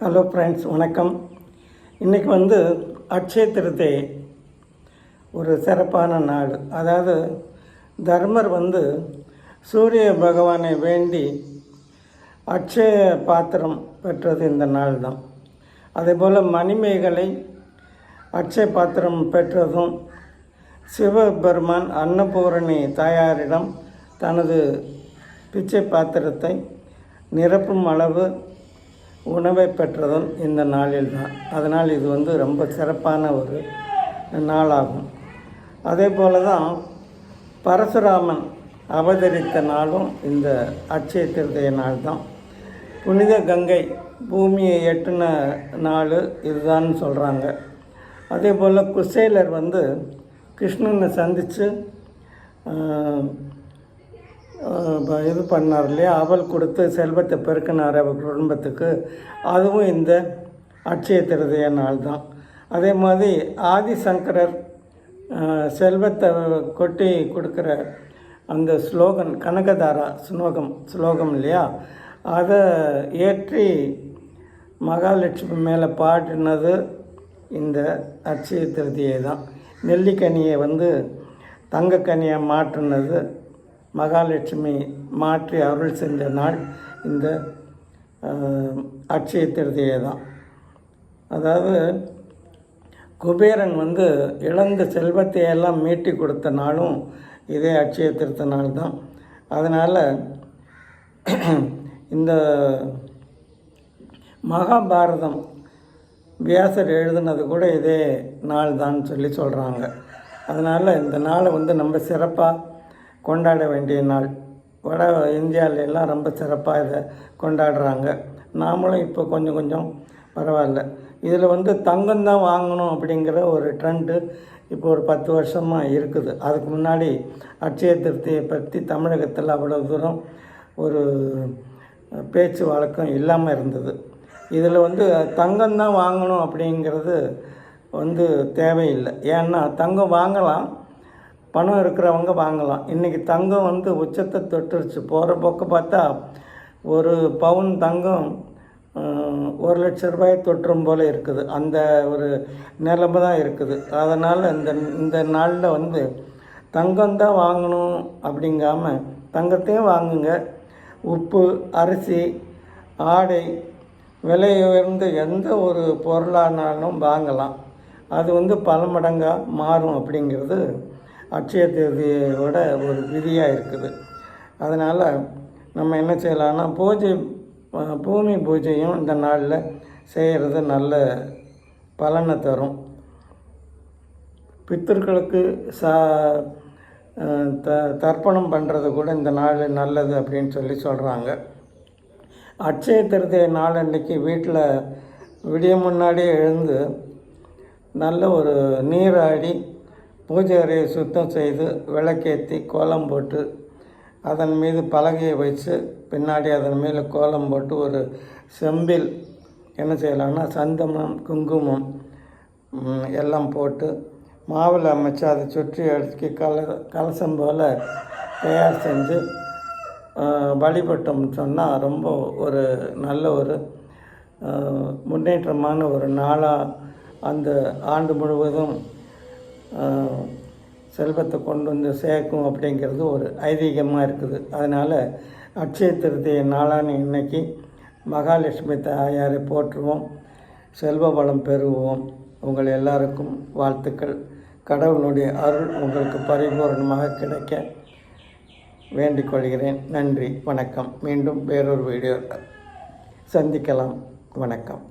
Hello friends வணக்கம். இன்றைக்கி வந்து அட்சய திருத்தை ஒரு சிறப்பான நாள். அதாவது தர்மர் வந்து சூரிய பகவானை வேண்டி அட்சய பாத்திரம் பெற்றது இந்த நாள் தான் அதேபோல் மணிமேகலை அட்சய பாத்திரம் பெற்றதும் சிவபெருமான் அன்னபூரணி தாயாரிடம் தனது பிச்சை பாத்திரத்தை நிரப்பும் அளவு உணவை பெற்றதும் இந்த நாளில் தான் அதனால் இது வந்து ரொம்ப சிறப்பான ஒரு நாளாகும். அதே போல தான் பரசுராமன் அவதரித்த நாளும் இந்த அட்சய திருதைய நாள் தான் புனித கங்கை பூமியை எட்டின நாள் இதுதான் சொல்கிறாங்க அதே போல் குசேலர் வந்து கிருஷ்ணனை சந்தித்து இது பண்ணார் இல்லையா? அவல் கொடுத்து செல்வத்தை பெருக்கினார் அவர் குடும்பத்துக்கு. அதுவும் இந்த அட்சய திருதைய நாள் தான் அதே மாதிரி ஆதிசங்கரர் செல்வத்தை கொட்டி கொடுக்குற அந்த ஸ்லோகன் கனகதாரா ஸ்லோகம் ஸ்லோகம் இல்லையா? அதை ஏற்றி மகாலட்சுமி மேலே பாடினது இந்த அட்சய திருதியை தான் நெல்லிக்கனியை வந்து தங்கக்கனியை மாற்றினது. மகாலட்சுமி மாற்றி அருள் செஞ்ச நாள் இந்த அட்சய திருதியை தான். அதாவது குபேரன் வந்து இழந்த செல்வத்தை எல்லாம் மீட்டி கொடுத்த நாளும் இதே அட்சய திருத்த நாள் தான். அதனால் இந்த மகாபாரதம் வியாசர் எழுதுனது கூட இதே நாள் தான் சொல்லி சொல்கிறாங்க அதனால் இந்த நாளை வந்து நம்ம சிறப்பாக கொண்டாட வேண்டிய நாள். வட இந்தியாவில எல்லாம் ரொம்ப சிறப்பாக இதை கொண்டாடுறாங்க. நாமளும் இப்போ கொஞ்சம் கொஞ்சம் பரவாயில்ல. இதில் வந்து தங்கம் தான் வாங்கணும் அப்படிங்கிற ஒரு ட்ரெண்டு இப்போ ஒரு பத்து வருஷமாக இருக்குது. அதுக்கு முன்னாடி அட்சய திருப்தியை பற்றி தமிழகத்தில் அவ்வளோ தூரம் ஒரு பேச்சு வழக்கம் இல்லாமல் இருந்தது. இதில் வந்து தங்கம் தான் வாங்கணும் அப்படிங்கிறது வந்து தேவையில்லை. ஏன்னா தங்கம் வாங்கலாம். பணம் இருக்கிறவங்க வாங்கலாம். இன்றைக்கி தங்கம் வந்து உச்சத்தை தொட்டுருச்சு. போகிற பக்கம் பார்த்தா ஒரு பவுன் தங்கம் ஒரு லட்ச ரூபாய் தொற்றும் போல் இருக்குது. அந்த ஒரு நிலைமை தான் இருக்குது. அதனால் இந்த இந்த நாளில் வந்து தங்கம் தான் வாங்கணும் அப்படிங்காம தங்கத்தையும் வாங்குங்க. உப்பு அரிசி ஆடை விலை உயர்ந்த எந்த ஒரு பொருளானாலும் வாங்கலாம். அது வந்து பல மடங்காக மாறும் அப்படிங்கிறது அட்சய தேதியோட ஒரு விதியாக இருக்குது. அதனால் நம்ம என்ன செய்யலாம்னா பூஜை பூமி பூஜையும் இந்த நாளில் செய்கிறது நல்ல பலனை தரும். பித்தர்களுக்கு சா த தர்ப்பணம் பண்ணுறது கூட இந்த நாள் நல்லது அப்படின்னு சொல்லி சொல்கிறாங்க அட்சய திருதிய நாள் அன்றைக்கி வீட்டில் விடிய முன்னாடியே எழுந்து நல்ல ஒரு நீராடி பூஜை அறையை சுத்தம் செய்து விளக்கேற்றி கோலம் போட்டு அதன் மீது பலகையை வச்சு பின்னாடி அதன் மேலே கோலம் போட்டு ஒரு செம்பில் என்ன செய்யலாம்னா சந்தனம் குங்குமம் எல்லாம் போட்டு மாவில் அமைச்சு அதை சுற்றி அடுக்கி கல கலசம் போல் தயார் செஞ்சு வழிபட்டோம்னு சொன்னால் ரொம்ப ஒரு நல்ல ஒரு முன்னேற்றமான ஒரு நாளாக அந்த ஆண்டு முழுவதும் செல்வத்தை கொண்டு வந்து சேர்க்கும் அப்படிங்கிறது ஒரு ஐதீகமாக இருக்குது. அதனால் அட்சய திருத்திய நாளான இன்னைக்கு மகாலட்சுமி தாயாரை போற்றுவோம் செல்வ வளம் பெறுவோம். உங்கள் எல்லாருக்கும் வாழ்த்துக்கள். கடவுளுடைய அருள் உங்களுக்கு பரிபூரணமாக கிடைக்க வேண்டிக் கொள்கிறேன். நன்றி வணக்கம். மீண்டும் வேறொரு வீடியோ சந்திக்கலாம். வணக்கம்.